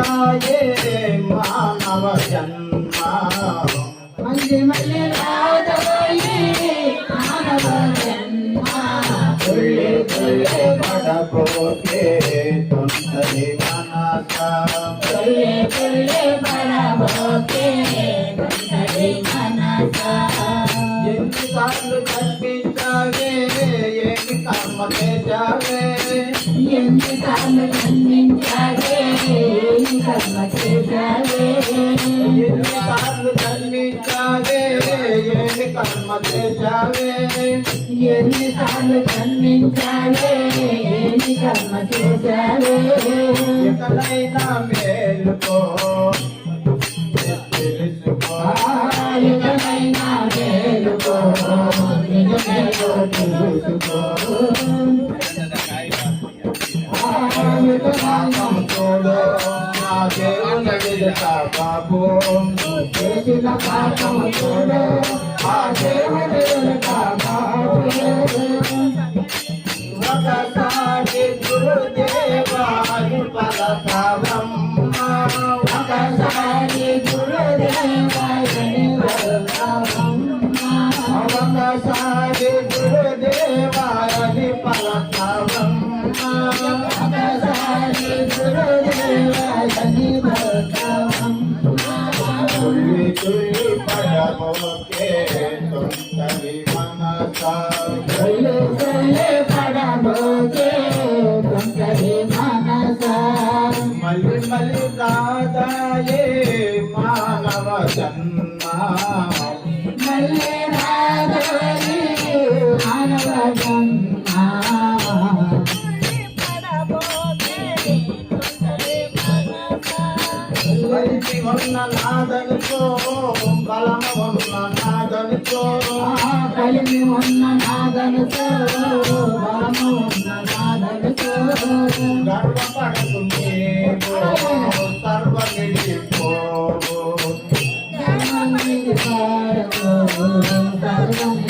రాదాయే మానవ జన్మ. మళ్ళీ మళ్ళీ రాదోయి మానవ జన్మ. తుళ్ళి తుళ్ళి పడబోకే తొందరి మనస ఎన్నిసార్లు ఏమి కర్మ చేశావే? ఎన్నిసార్లు ఎన్నిసార్లు ఖండించావే ఏమి కర్మ చేశావే ఎక్కడైనా మేలుకో నిజమేదో తెలుసుకో. తోడు దేవుని విడతా బాబు చేసిన పాపము చూడు ఆ దేవుని ఒకసారి గురుదేవాని పలకవమ్మ ఒకసారి గురుదేవాయని ఒకసారి గురుదేవాని పలకవమ్మ ఒకసారి గురుదేవాయని మళ్ళీ మళ్ళీ రాదాయే మానవ జన్మ. మళ్ళీ రాదోయి మానవ జన్మ. కలిసి ఉన్న నాదనుకో బలము ఉన్న నాదనుకో కలిమి ఉన్న నాదనుకో బలము ఉన్న నాదనుతో గర్వపడుతుంది సర్వనిడిపోవు ధర్మమిది సర్వ ధర్మమిది పోవో.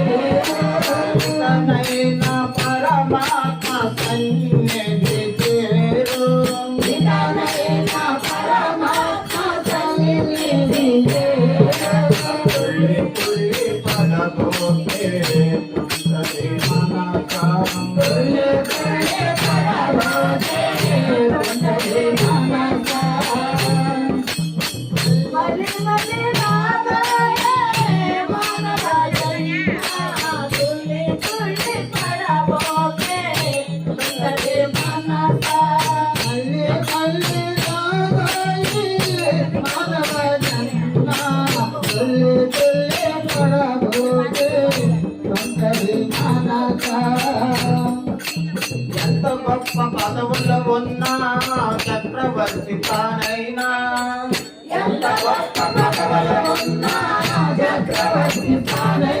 పడబోకే తుందరి ఎంత గొప్ప పదవుల్లో ఉన్నా చక్రవర్తి తానైనా ఎంత గొప్ప పదవులు ఉన్నా చక్రవర్తి తానైనా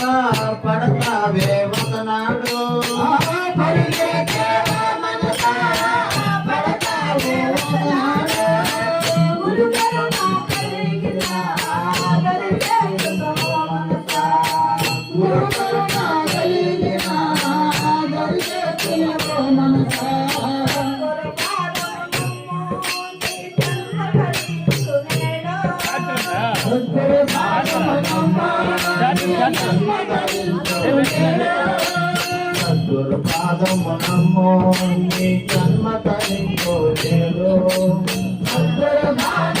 పాదమనమో నీ జన్మ తనిందో అందరు భాగ